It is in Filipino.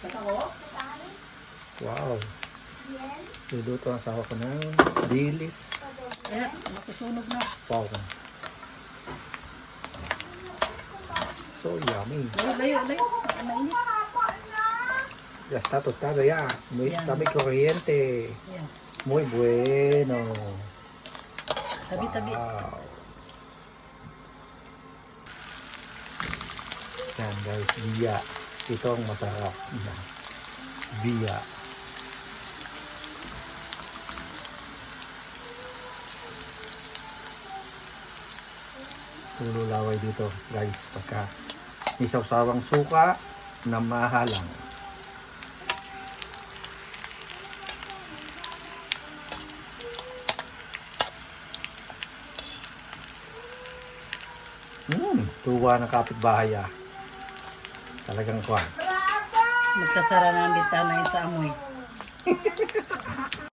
Wow. Luluto ang asawa ko ng dilis. Ayan, masusunog na. Wow. So yummy. Layo, layo, layo. Mainit. Ya está tostado ya. Muy, está muy corriente. Muy bueno. Tabi, tabi. Wow. Yan guys, biya. Ito ang masarap na biya. Tululaway dito guys pagka isaw sawang suka na mahalang. Hmm, tuwa ng kapitbahay ah. Talagang kwan. Magsasara na ang bintana yun sa amoy.